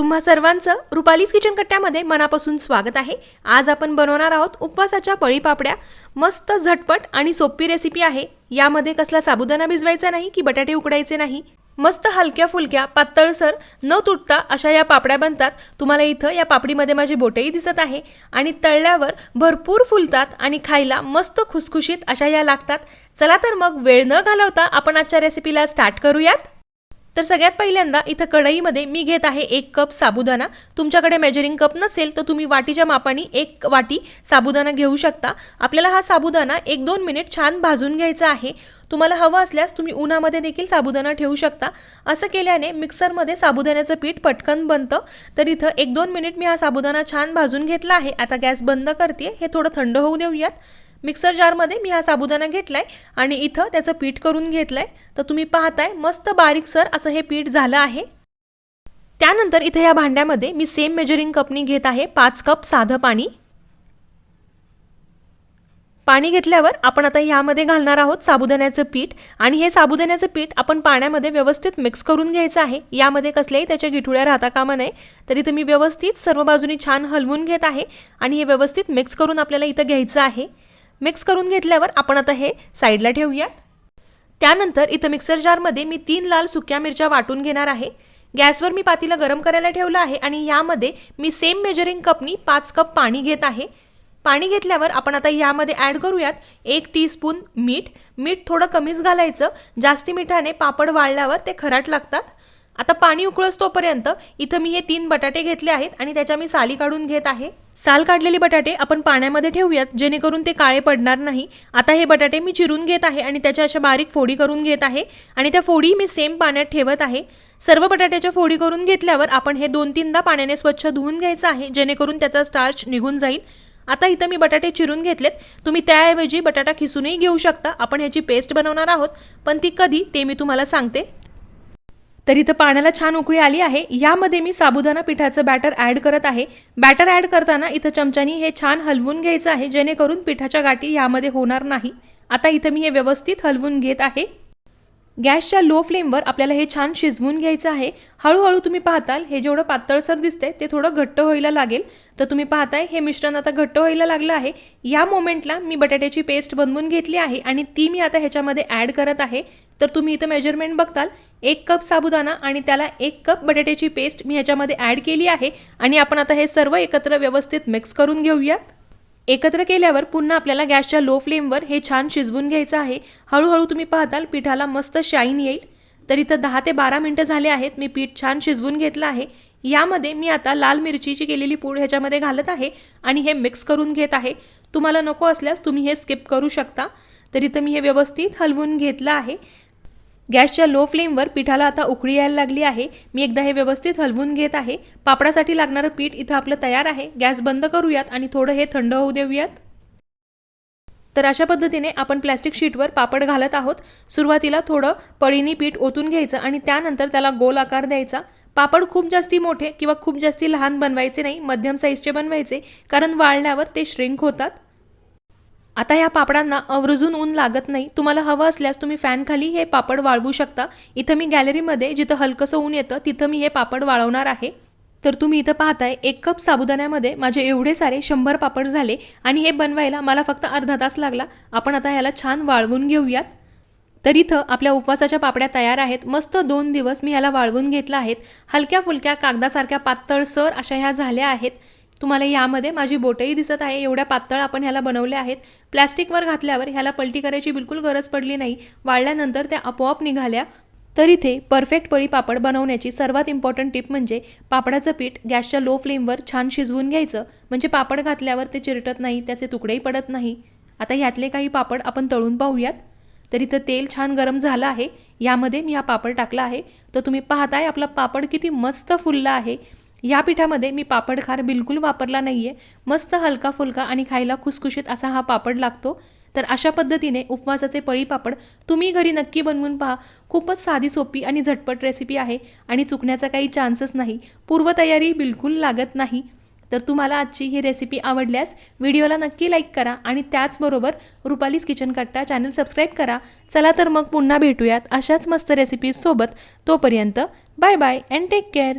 तुम्हा सर्वांचं रुपालीज किचन कट्ट्यामध्ये मनापासून स्वागत आहे. आज आपण बनवणार आहोत उपवासाच्या पळीपापड्या. मस्त झटपट आणि सोपी रेसिपी आहे. यामध्ये कसला साबुदाणा भिजवायचा नाही की बटाटे उकडायचे नाही? मस्त हलक्या फुलक्या पातळसर न तुटता अशा या पापड्या बनतात. तुम्हाला इथं या पापडीमध्ये माझी बोटही दिसत आहे. आणि तळल्यावर भरपूर फुलतात आणि खायला मस्त खुसखुशीत अशा या लागतात. चला तर मग वेळ न घालवता आपण आजच्या रेसिपीला स्टार्ट करूयात. तर सगळ्यात पहिल्यांदा इथं कढईमध्ये मी घेत आहे एक कप साबुदाणा. तुमच्याकडे मेजरिंग कप नसेल तर तुम्ही वाटीच्या मापाने एक वाटी साबुदाणा घेऊ शकता. आपल्याला हा साबुदाणा एक दोन मिनिट छान भाजून घ्यायचा आहे. तुम्हाला हवं असल्यास तुम्ही उन्हामध्ये देखील साबुदाणा ठेवू शकता. असं केल्याने मिक्सरमध्ये साबुदाण्याचं पीठ पटकन बनतं. तर इथं एक दोन मिनिट मी हा साबुदाणा छान भाजून घेतला आहे. आता गॅस बंद करते हे थोडं थंड होऊ देऊयात. मिक्सर जारमध्ये मी हा साबुदाणा घेतला आहे आणि इथं त्याचं पीठ करून घेतलं आहे तर तुम्ही पाहताय मस्त बारीकसर असं हे पीठ झालं आहे. त्यानंतर इथे या भांड्यामध्ये मी सेम मेजरिंग कपनी घेत आहे पाच कप साधं पाणी. पाणी घेतल्यावर आपण आता यामध्ये घालणार आहोत साबुदाण्याचं पीठ आणि हे साबुदाण्याचं पीठ आपण पाण्यामध्ये व्यवस्थित मिक्स करून घ्यायचं आहे. यामध्ये कसल्याही त्याच्या गिठुळ्या राहता कामा नये. तर इथं मी व्यवस्थित सर्व बाजूनी छान हलवून घेत आहे आणि हे व्यवस्थित मिक्स करून आपल्याला इथं घ्यायचं आहे. मिक्स करून घेतल्यावर आपण आता हे साईडला ठेवूयात. त्यानंतर इथं मिक्सर जारमध्ये मी तीन लाल सुक्या मिरच्या वाटून घेणार आहे. गॅसवर मी पातीला गरम करायला ठेवलं आहे आणि यामध्ये मी सेम मेजरिंग कपनी पाच कप पाणी घेत आहे. पाणी घेतल्यावर आपण आता यामध्ये ॲड करूयात एक टीस्पून मीठ. मीठ थोडं कमीच घालायचं. जास्ती मिठाने पापड वाळल्यावर ते खराट लागतात. आता पाणी उकळस तोपर्यंत इथं मी हे तीन बटाटे घेतले आहेत आणि त्याच्या मी साली काढून घेत आहे. साल काढलेले बटाटे आपण पाण्यामध्ये ठेवूयात जेणेकरून ते काळे पडणार नाही. आता हे बटाटे मी चिरून घेत आहे आणि त्याच्या अशा बारीक फोडी करून घेत आहे आणि त्या फोडी मी सेम पाण्यात ठेवत आहे. सर्व बटाट्याच्या फोडी करून घेतल्यावर आपण हे दोन तीनदा पाण्याने स्वच्छ धुवून घ्यायचं आहे जेणेकरून त्याचा स्टार्च निघून जाईल. आता इथं मी बटाटे चिरून घेतलेत. तुम्ही त्याऐवजी बटाटा खिसूनही घेऊ शकता. आपण ह्याची पेस्ट बनवणार आहोत पण ती कधी ते मी तुम्हाला सांगते. तर इथं पाण्याला छान उकळी आली आहे. यामध्ये मी साबुदाणा पिठाचं बॅटर ॲड करत आहे. बॅटर ॲड करताना इथं चमच्यानी हे छान हलवून घ्यायचं आहे जेणेकरून पिठाच्या गाठी यामध्ये होणार नाही. आता इथं मी हे व्यवस्थित हलवून घेत आहे. गॅसच्या लो फ्लेमवर आपल्याला हे छान शिजवून घ्यायचं आहे. हळूहळू तुम्ही पाहताल हे जेवढं पातळसर दिसतंय ते थोडं घट्ट व्हायला लागेल. तर तुम्ही पाहताय हे मिश्रण आता घट्ट व्हायला लागलं आहे. या मोमेंटला मी बटाट्याची पेस्ट बनवून घेतली आहे आणि ती मी आता ह्याच्यामध्ये ॲड करत आहे. तर तुम्ही इथं मेजरमेंट बघताल एक कप साबुदाणा आणि त्याला एक कप बटाट्याची पेस्ट मी ह्याच्यामध्ये ॲड केली आहे. आणि आपण आता हे सर्व एकत्र व्यवस्थित मिक्स करून घेऊयात. एकत्र केल्यावर पुन्हा आपल्याला गॅसच्या लो फ्लेमवर हे छान शिजवून घ्यायचं आहे. हळूहळू तुम्ही पाहताल पिठाला मस्त शाईन येईल. तर इथं दहा ते बारा मिनटं झाले आहेत. मी पीठ छान शिजवून घेतलं आहे. यामध्ये मी आता लाल मिरचीची केलेली पूड ह्याच्यामध्ये घालत आहे आणि हे मिक्स करून घेत आहे. तुम्हाला नको असल्यास तुम्ही हे स्किप करू शकता. तर इथं मी हे व्यवस्थित हलवून घेतलं आहे. गॅसच्या लो फ्लेमवर पिठाला आता उकळी यायला लागली आहे. मी एकदा हे व्यवस्थित हलवून घेत आहे. पापडासाठी लागणारं पीठ इथं आपलं तयार आहे. गॅस बंद करूयात आणि थोडं हे थंड होऊ देऊयात. तर अशा पद्धतीने आपण प्लॅस्टिक शीटवर पापड घालत आहोत. सुरुवातीला थोडं पळीनी पीठ ओतून घ्यायचं आणि त्यानंतर त्याला गोल आकार द्यायचा. पापड खूप जास्ती मोठे किंवा खूप जास्ती लहान बनवायचे नाही मध्यम साईजचे बनवायचे कारण वाळल्यावर ते श्रिंक होतात. आता या पापडांना अवरजून ऊन लागत नाही. तुम्हाला हवं असल्यास तुम्ही फॅनखाली हे पापड वाळवू शकता. इथं मी गॅलरीमध्ये जिथं हलकंसं ऊन येतं तिथं मी हे पापड वाळवणार आहे. तर तुम्ही इथं पाहताय एक कप साबुदाण्यामध्ये माझे एवढे सारे शंभर पापड झाले आणि हे बनवायला मला फक्त अर्धा तास लागला. आपण आता ह्याला छान वाळवून घेऊयात. तर इथं आपल्या उपवासाच्या पापड्या तयार आहेत. मस्त दोन दिवस मी ह्याला वाळवून घेतला आहेत. हलक्या फुलक्या कागदासारख्या पातळसर अशा ह्या झाल्या आहेत. तुम्हाला यामध्ये माझी बोटही दिसत आहे. एवढ्या पातळ आपण ह्याला बनवल्या आहेत. प्लॅस्टिकवर घातल्यावर ह्याला पलटी करायची बिलकुल गरज पडली नाही. वाळल्यानंतर त्या आपोआप निघाल्या. तर इथे परफेक्ट पळी पापड बनवण्याची सर्वात इम्पॉर्टंट टिप म्हणजे पापडाचं पीठ गॅसच्या लो फ्लेमवर छान शिजवून घ्यायचं. म्हणजे पापड घातल्यावर ते चिरटत नाही त्याचे तुकडेही पडत नाही. आता ह्यातले काही पापड आपण तळून पाहूयात. तर इथं तेल छान गरम झालं आहे. यामध्ये मी हा पापड टाकला आहे. तर तुम्ही पाहताय आपला पापड किती मस्त फुलला आहे. या पिठामध्ये मी पापड खार बिलकुल वापरला नाही आहे मस्त हलका फुलका आणि खायला खुसखुशीत असा हा पापड लागतो. तर अशा पद्धतीने उपवासाचे पळी पापड तुम्ही घरी नक्की बनवून पहा. खूपच साधी सोपी आणि झटपट रेसिपी आहे आणि चुकण्याचा काही चान्सच नाही. पूर्वतयारी बिलकुल लागत नाही. तर तुम्हाला आजची ही रेसिपी आवडल्यास व्हिडिओला नक्की लाईक करा आणि त्याचबरोबर Rupali's kitchen Katta channel subscribe करा. चला तर मग पुन्हा भेटूयात अशाच मस्त रेसिपीजसोबत तोपर्यंत bye bye and take care